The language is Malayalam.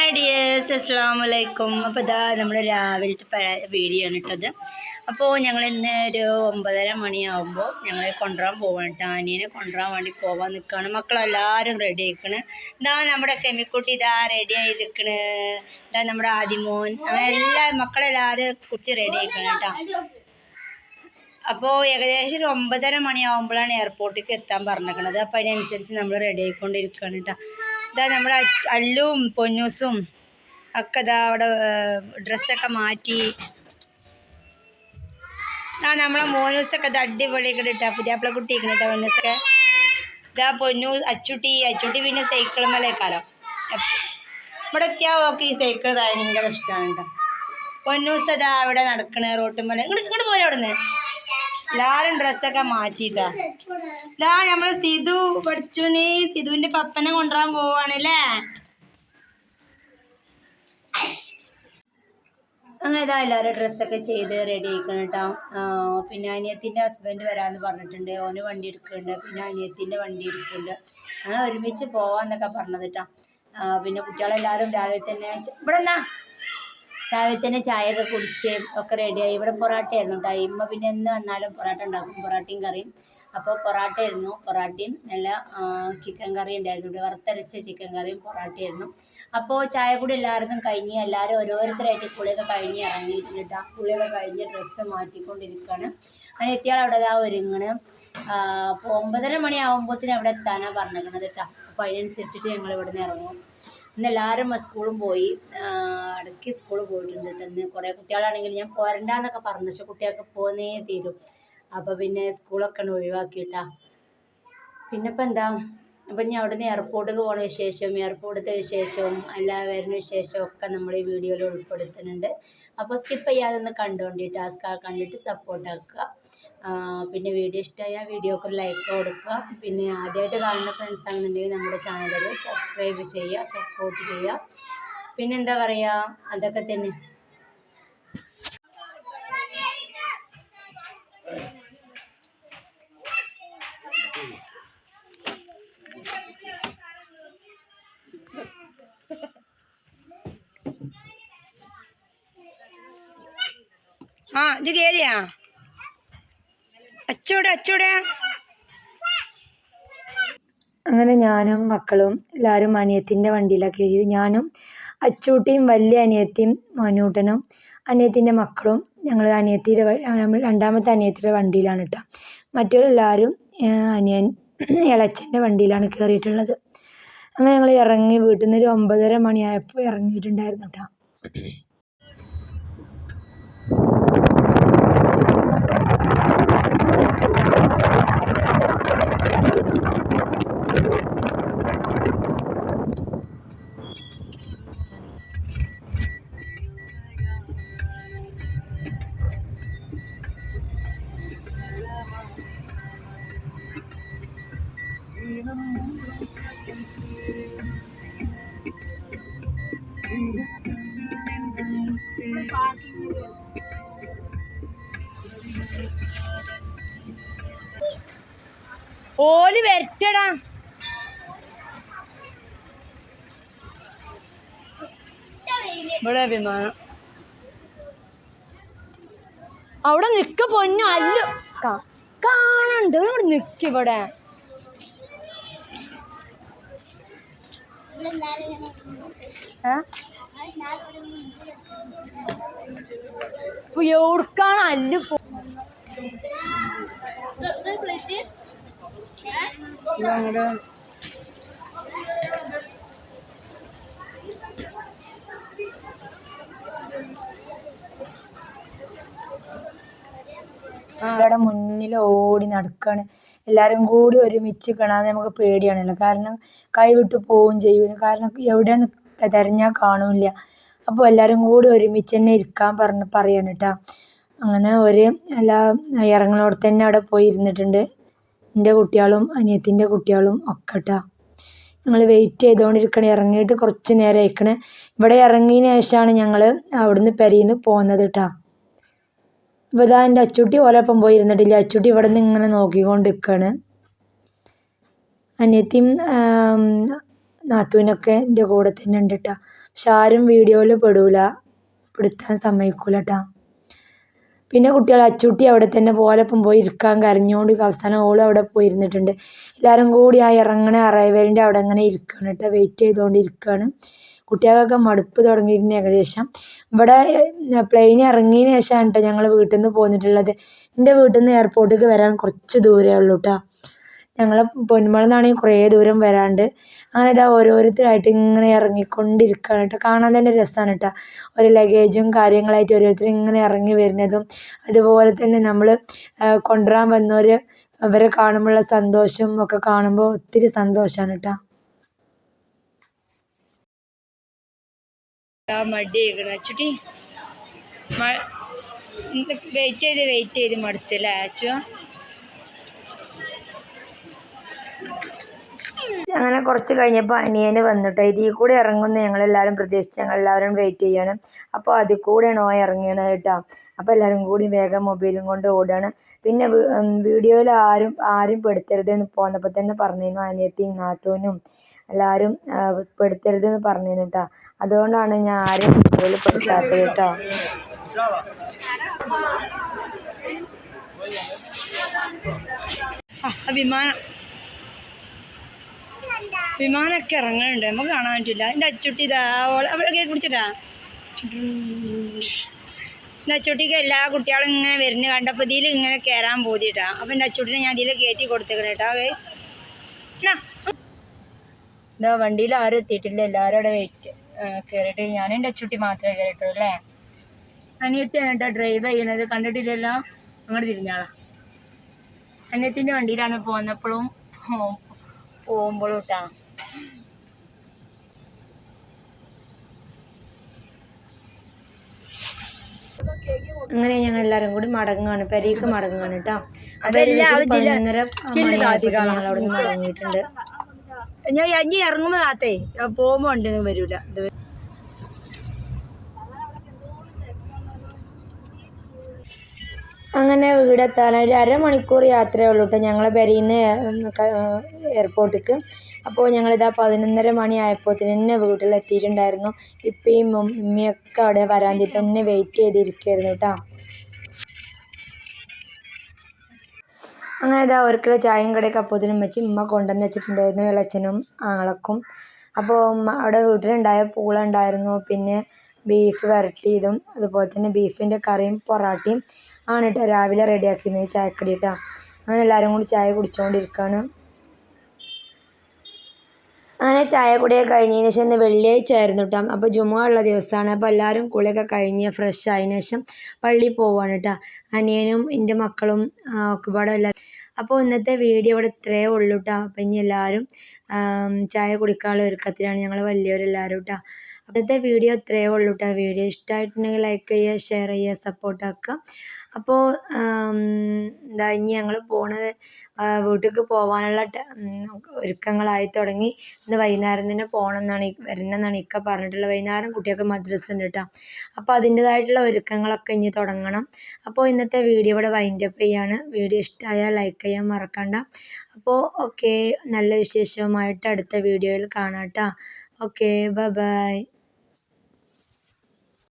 ഹായ് ഡിയേഴ്സ് അസ്സാം വലൈക്കും അപ്പോൾ ഇതാ നമ്മൾ രാവിലത്തെ വീഡിയോ ആണ് ഇട്ടത്. അപ്പോൾ ഞങ്ങൾ ഇന്ന് ഒരു ഒമ്പതര മണിയാകുമ്പോൾ ഞങ്ങൾ കൊണ്ടുവരാൻ പോവാണ്. കേട്ടോ അനിയനെ കൊണ്ടുവരാൻ വേണ്ടി പോകാൻ നിൽക്കുകയാണ് മക്കളെല്ലാവരും റെഡി ആയിക്കണ്. ഇതാ നമ്മുടെ സെമിക്കുട്ടി ഇതാ റെഡി ആയി നിൽക്കണ് ഇതാ നമ്മുടെ ആദിമോൻ. അങ്ങനെ എല്ലാ മക്കളെല്ലാവരും കുറിച്ച് റെഡി ആയിക്കണം കേട്ടോ. അപ്പോൾ ഏകദേശം ഒരു ഒമ്പതര മണിയാകുമ്പോഴാണ് എയർപോർട്ടിലേക്ക് എത്താൻ പറഞ്ഞിരിക്കുന്നത് അപ്പോൾ അതിനനുസരിച്ച് നമ്മൾ റെഡി ആയിക്കൊണ്ടിരിക്കുകയാണ് കേട്ടോ. ഇതാ നമ്മുടെ അല്ലും പൊന്നൂസും ഒക്കെ ഇതാ അവിടെ ഡ്രസ്സൊക്കെ മാറ്റി. ആ നമ്മളെ മോനൂസൊക്കെ ഇത് അടിപൊളിയൊക്കെ ഇട്ടാ പുതിയാപ്പിള കുട്ടി കേട്ടോ പൊന്നൂസൊക്കെ ഇതാ പൊന്നൂസ് അച്ചുട്ടി അച്ചുട്ടി പിന്നെ സൈക്കിൾ മേലേക്കാലോ ഇവിടെ എത്തിയാൽ ഓക്കെ ഈ സൈക്കിൾ ഭയങ്കര ഇഷ്ടമാണ് കേട്ടോ. പൊന്നൂസ് ഇതാ അവിടെ നടക്കണ റോട്ടുമല ഇങ്ങോട്ട് ഇങ്ങോട്ട് പോലെ അവിടെ നിന്ന് എല്ലാവരും ഡ്രസ്സൊക്കെ മാറ്റിട്ടാ ഇതാ നമ്മൾ സിധു പഠിച്ചുനി സിധുവിന്റെ പപ്പനെ കൊണ്ടുവരാൻ പോവാണല്ലേ? അങ്ങനെ ഇതാ എല്ലാവരും ഡ്രസ്സൊക്കെ ചെയ്ത് റെഡി ആയിക്കണം കേട്ടോ പിന്നെ അനിയത്തിന്റെ ഹസ്ബൻഡ് വരാമെന്ന് പറഞ്ഞിട്ടുണ്ട്. ഓന് വണ്ടി എടുക്കുന്നുണ്ട്. പിന്നെ അനിയത്തിന്റെ വണ്ടി എടുക്കുന്നുണ്ട്. അങ്ങനെ ഒരുമിച്ച് പോവാന്നൊക്കെ പറഞ്ഞത് കേട്ടോ പിന്നെ കുട്ടികളെല്ലാവരും രാവിലെ തന്നെ ഇവിടെ എന്നാ രാവിലെ തന്നെ ചായയൊക്കെ കുടിച്ച് ഒക്കെ റെഡിയായി ഇവിടെ പൊറാട്ട ആയിരുന്നു കേട്ടോ ഇമ്മ പിന്നെ എന്ന് വന്നാലും പൊറാട്ട ഉണ്ടാക്കും. പൊറാട്ടയും കറിയും. അപ്പോൾ പൊറാട്ട ആയിരുന്നു. പൊറാട്ടയും നല്ല ചിക്കൻ കറി ഉണ്ടായിരുന്നു. ഇവിടെ വറുത്തരച്ച ചിക്കൻ കറിയും പൊറാട്ടയായിരുന്നു അപ്പോൾ ചായ കൂടി എല്ലാവർക്കും കഴിഞ്ഞ് എല്ലാവരും ഓരോരുത്തരായിട്ട് കുളിയൊക്കെ കഴിഞ്ഞ് ഇറങ്ങിയിട്ടുണ്ട് ആ കുളിയൊക്കെ കഴിഞ്ഞ് ഡ്രസ്സ് മാറ്റിക്കൊണ്ടിരിക്കുകയാണ് അങ്ങനെ എത്തിയാൽ അവിടെ ഇതാ ഒരുങ്ങണ്. ഒമ്പതര മണിയാകുമ്പോഴത്തേനും അവിടെ എത്താനാണ് പറഞ്ഞിരിക്കുന്നത് കേട്ടോ അപ്പോൾ അതിനനുസരിച്ചിട്ട് ഞങ്ങൾ ഇവിടെ നിന്ന് ഇറങ്ങും. ഇന്ന് എല്ലാവരും സ്കൂളും പോയി ഇടയ്ക്ക് സ്കൂളിൽ പോയിട്ടുണ്ട് ഇന്ന്. കുറേ കുട്ടികളാണെങ്കിൽ ഞാൻ പോരണ്ടെന്നൊക്കെ പറഞ്ഞു. പക്ഷെ കുട്ടികൾക്ക് പോന്നേ തീരും. അപ്പോൾ പിന്നെ സ്കൂളൊക്കെ ഒഴിവാക്കിയിട്ടാ. പിന്നെ ഇപ്പം എന്താ? അപ്പം ഞാൻ അവിടുന്ന് നിന്ന് എയർപോർട്ടിൽ പോണ വിശേഷം എയർപോർട്ടിലത്തെ വിശേഷവും എല്ലാ വരുന്ന വിശേഷവും ഒക്കെ നമ്മൾ ഈ വീഡിയോയിൽ ഉൾപ്പെടുത്തുന്നുണ്ട്. അപ്പോൾ സ്കിപ്പ് ചെയ്യാതെ ഒന്ന് കണ്ടുകൊണ്ടിട്ട് ടാസ്ക് കണ്ടിട്ട് സപ്പോർട്ട് ആക്കുക. പിന്നെ വീഡിയോ ഇഷ്ടമായാൽ വീഡിയോക്ക് ലൈക്ക് കൊടുക്കുക. പിന്നെ ആദ്യമായിട്ട് കാണുന്ന ഫ്രണ്ട്സ് ആണെന്നുണ്ടെങ്കിൽ നമ്മുടെ ചാനൽ സബ്സ്ക്രൈബ് ചെയ്യുക സപ്പോർട്ട് ചെയ്യുക. പിന്നെന്താ പറയുക അതൊക്കെ തന്നെ. ആ ഇത് കയറിയാ അച്ചൂടെ അച്ചൂടെ. അങ്ങനെ ഞാനും മക്കളും എല്ലാവരും അനിയത്തിന്റെ വണ്ടിയിലാണ് കയറിയത്. ഞാനും അച്ചൂട്ടിയും വലിയ അനിയത്തിയും മനൂട്ടനും അനിയത്തിന്റെ മക്കളും ഞങ്ങൾ അനിയത്തിയുടെ രണ്ടാമത്തെ അനിയത്തിയുടെ വണ്ടിയിലാണ് കേട്ടോ. മറ്റവരെല്ലാവരും അനിയൻ ഇളച്ചന്റെ വണ്ടിയിലാണ് കയറിയിട്ടുള്ളത്. അങ്ങനെ ഞങ്ങൾ ഇറങ്ങി വീട്ടിൽ നിന്ന് ഒരു ഒമ്പതര മണിയായപ്പോൾ ഇറങ്ങിയിട്ടുണ്ടായിരുന്നു കേട്ടോ. ഓൽ വരട്ടടാ. ഇവിടെ വിമാനം അവിടെ നിക്ക പൊന്നു അല്ല. കാണണ്ട് ഇവിടെ നിക്ക് ഇവിടെ. എവിടുക്കാണ് അല്ലു പോ ഇതങ്ങട് അവിടെ മുന്നിൽ ഓടി നടക്കാണ്. എല്ലാവരും കൂടി ഒരുമിച്ച് കാണാൻ നമുക്ക് പേടിയാണല്ലോ. കാരണം കൈവിട്ട് പോവും ചെയ്യും കാരണം എവിടെ തിരഞ്ഞാൽ കാണൂല അപ്പോൾ എല്ലാവരും കൂടി ഒരുമിച്ച് തന്നെ ഇരിക്കാൻ പറഞ്ഞ് പറയാണ് കേട്ടോ. അങ്ങനെ ഒരു എല്ലാ ഇറങ്ങുന്നിടത്ത് തന്നെ അവിടെ പോയി ഇരുന്നിട്ടുണ്ട്. എന്റെ കുട്ടികളും അനിയത്തിന്റെ കുട്ടികളും ഒക്കെ കേട്ടോ ഞങ്ങൾ വെയിറ്റ് ചെയ്തുകൊണ്ടിരിക്കണ ഇറങ്ങിയിട്ട് കുറച്ച് നേരം ആയിക്കണ. ഇവിടെ ഇറങ്ങിയതിന് ശേഷമാണ് ഞങ്ങൾ അവിടുന്ന് പെരിയിന്ന് പോകുന്നത് കേട്ടോ അപ്പോൾ ഇതാ എന്റെ അച്ചൂട്ടി ഓലൊപ്പം പോയി ഇരുന്നിട്ടില്ല അച്ചൂട്ടി ഇവിടെ നിന്ന് ഇങ്ങനെ നോക്കിക്കൊണ്ട് നിൽക്കുകയാണ് അനിയത്തിയും നാത്തുവിനൊക്കെ എന്റെ കൂടെ തന്നെ ഉണ്ട് കേട്ടോ പക്ഷെ ആരും വീഡിയോയിൽ പെടൂല. പെടുത്താൻ സമ്മതിക്കൂല കേട്ടോ പിന്നെ കുട്ടികൾ അച്ചുട്ടി അവിടെ തന്നെ പോലപ്പം പോയി ഇരിക്കാൻ കരഞ്ഞുകൊണ്ട് അവസാനം ഓൾ അവിടെ പോയി ഇരുന്നിട്ടുണ്ട് എല്ലാവരും കൂടി ആ ഇറങ്ങണ അറൈവലിന്റെ അവിടെ അങ്ങനെ ഇരിക്കുകയാണ് കേട്ടോ. വെയിറ്റ് ചെയ്തുകൊണ്ട് ഇരിക്കുകയാണ് കുട്ടികൾക്കൊക്കെ മടുപ്പ് തുടങ്ങിയിരുന്നു ഏകദേശം. ഇവിടെ പ്ലെയിൻ ഇറങ്ങിയതിന് ശേഷമാണ് കേട്ടോ ഞങ്ങൾ വീട്ടിൽ നിന്ന് പോന്നിട്ടുള്ളത്. എന്റെ വീട്ടിൽ നിന്ന് എയർപോർട്ടിലേക്ക് വരാൻ കുറച്ച് ദൂരമേ ഉള്ളൂ കേട്ടോ. ഞങ്ങൾ പൊന്മുള നിന്നാണെങ്കിൽ കുറേ ദൂരം വരാണ്ട് അങ്ങനെ ഇതാ ഓരോരുത്തരായിട്ട് ഇങ്ങനെ ഇറങ്ങിക്കൊണ്ടിരിക്കുകയാണ് കേട്ടോ. കാണാൻ തന്നെ രസമാണ് കേട്ടോ. ഒരു ലഗേജും കാര്യങ്ങളായിട്ട് ഓരോരുത്തർ ഇങ്ങനെ ഇറങ്ങി വരുന്നതും അതുപോലെ തന്നെ നമ്മൾ കൊണ്ടുവരാൻ വന്നവർ അവരെ കാണുമ്പോഴുള്ള സന്തോഷം ഒക്കെ കാണുമ്പോൾ ഒത്തിരി സന്തോഷമാണ് കേട്ടോ. മടി അച്ചുട്ടി വെയിറ്റ് ചെയ്ത് വെയിറ്റ് ചെയ്ത് മടുത്തില്ലേ? അച്ചു? അങ്ങനെ കുറച്ച് കഴിഞ്ഞപ്പോൾ അനിയന് വന്നിട്ട് ഇതിൽ കൂടെ ഇറങ്ങുമെന്ന് ഞങ്ങളെല്ലാവരും പ്രതീക്ഷിച്ച് ഞങ്ങളെല്ലാവരും വെയിറ്റ് ചെയ്യാണ്. അപ്പോൾ അതിൽ കൂടെയാണ് ഓ ഇറങ്ങിയത് കേട്ടോ. അപ്പോൾ എല്ലാവരും കൂടി വേഗം മൊബൈലും കൊണ്ട് ഓടുകയാണ് പിന്നെ വീഡിയോയിൽ ആരും ആരും പെടുത്തരുത് എന്ന് പോന്നപ്പോൾ തന്നെ പറഞ്ഞിരുന്നു അനിയത്തിയും നാത്തൂനും എല്ലാവരും പെടുത്തരുത് എന്ന് പറഞ്ഞിരുന്നു കേട്ടോ. അതുകൊണ്ടാണ് ഞാൻ ആരും വീഡിയോയിൽ പെടുത്താത്തത് കേട്ടോ. വിമാനം വിമാനമൊക്കെ ഇറങ്ങുന്നുണ്ട് നമുക്ക് കാണാൻ പറ്റില്ല എന്റെ അച്ചുട്ടി ഇതാ അവരൊക്കെ കുടിച്ചിട്ടാ എന്റെ അച്ചുട്ടിക്ക് എല്ലാ കുട്ടികളും ഇങ്ങനെ വരുന്ന. കണ്ടപ്പോൾ ഇതിൽ ഇങ്ങനെ കയറാൻ പോതിട്ടാ. അപ്പം എന്റെ അച്ചുട്ടിനെ ഞാൻ ഇതിൽ കയറ്റി കൊടുത്തേക്കണം കേട്ടോ ഇതാ വണ്ടിയിൽ ആരും എത്തിയിട്ടില്ല. എല്ലാവരും അവിടെ വെയിറ്റ് കയറിയിട്ട് ഞാനും എന്റെ അച്ചുട്ടി മാത്രമേ കയറിയിട്ടുള്ളൂ അല്ലേ? അനിയത്തിയാണ് കേട്ടോ ഡ്രൈവ് ചെയ്യണത്. കണ്ടിട്ടില്ലല്ലോ? അങ്ങോട്ട് തിരിഞ്ഞാളാ. അനിയത്തിന്റെ വണ്ടിയിലാണ് പോന്നപ്പോഴും പോകുമ്പോഴും കേട്ടാ അങ്ങനെ ഞങ്ങൾ എല്ലാരും കൂടി മടങ്ങാണ് പെരീക്ക് മടങ്ങാണ് കേട്ടോ. ഏകദേശം പതിനൊന്നര നിന്ന് മടങ്ങിയിട്ടുണ്ട്. ഞാൻ ഇറങ്ങുമ്പോ താത്തേ ഉണ്ടെന്ന് വരൂല. അങ്ങനെ വീടെത്താൻ ഒരു അരമണിക്കൂർ യാത്രയേ ഉള്ളൂ കേട്ടോ ഞങ്ങളെ പെരയിൽ നിന്ന് എയർപോർട്ടിലേക്ക് അപ്പോൾ ഞങ്ങളിതാ പതിനൊന്നര മണി ആയപ്പോൾ തന്നെ വീട്ടിലെത്തിയിട്ടുണ്ടായിരുന്നു. ഇപ്പയും മമ്മിയൊക്കെ അവിടെ വരാന്തി തന്നെ വെയിറ്റ് ചെയ്തിരിക്കുകയായിരുന്നു കേട്ടോ അങ്ങനെ ഇതാ ഒരിക്കലും ചായയും കടയൊക്കെ അപ്പോഴത്തേനും വെച്ച് ഉമ്മ കൊണ്ടുവന്ന് വെച്ചിട്ടുണ്ടായിരുന്നു ഇളച്ചനും ആങ്ങളക്കും. അപ്പോൾ അവിടെ വീട്ടിലുണ്ടായ പൂള ഉണ്ടായിരുന്നു. പിന്നെ ബീഫ് വരട്ടിയതും അതുപോലെ തന്നെ ബീഫിന്റെ കറിയും പൊറാട്ടയും ആണ് കേട്ടോ രാവിലെ റെഡിയാക്കിയിരുന്നത് ചായക്കടി കേട്ടോ അങ്ങനെ എല്ലാവരും കൂടി ചായ കുടിച്ചുകൊണ്ടിരിക്കുകയാണ് അങ്ങനെ ചായ കുടിയൊക്കെ കഴിഞ്ഞതിന് ശേഷം ഇന്ന് വെള്ളിയാഴ്ച ആയിരുന്നു കേട്ടോ അപ്പോൾ ജുമുഅ ഉള്ള ദിവസമാണ്. അപ്പോൾ എല്ലാവരും കുളിയൊക്കെ കഴിഞ്ഞ് ഫ്രഷ് ആയതിനു ശേഷം പള്ളിയിൽ പോവാണ് കേട്ടോ അനിയനും എന്റെ മക്കളും ഒക്കെ പാടെ എല്ലാവരും അപ്പോൾ ഇന്നത്തെ വീഡിയോ ഇവിടെ ഇത്രയേ ഉള്ളൂ കേട്ടോ അപ്പം ഇനി എല്ലാവരും ചായ കുടിക്കാനുള്ള ഒരുക്കത്തിലാണ് ഞങ്ങൾ വലിയവരെല്ലാവരും കേട്ടോ ഇന്നത്തെ വീഡിയോ ഇത്രേ ഉള്ളൂ കേട്ടോ വീഡിയോ ഇഷ്ടമായിട്ടുണ്ടെങ്കിൽ ലൈക്ക് ചെയ്യുക ഷെയർ ചെയ്യുക സപ്പോർട്ട് ആക്കുക. അപ്പോൾ എന്താ ഇനി ഞങ്ങൾ പോണത് വീട്ടിലേക്ക് പോകാനുള്ള ഒരുക്കങ്ങളായി തുടങ്ങി. ഇന്ന് വൈകുന്നേരം തന്നെ പോകണം എന്നാണ് ഈ വരണമെന്നാണ് ഇക്ക പറഞ്ഞിട്ടുള്ളത് വൈകുന്നേരം കുട്ടികൾക്ക് മദ്രസ ഉണ്ട് കേട്ടോ അപ്പോൾ അതിന്റേതായിട്ടുള്ള ഒരുക്കങ്ങളൊക്കെ ഇനി തുടങ്ങണം. അപ്പോൾ ഇന്നത്തെ വീഡിയോ ഇവിടെ വൈൻഡപ്പ് ചെയ്യാണ്. വീഡിയോ ഇഷ്ടമായാൽ ലൈക്ക് ചെയ്യാൻ മറക്കണ്ട. അപ്പോൾ ഓക്കെ നല്ല വിശേഷവുമായിട്ട് അടുത്ത വീഡിയോയിൽ കാണാം കേട്ടോ ഓക്കെ ബൈ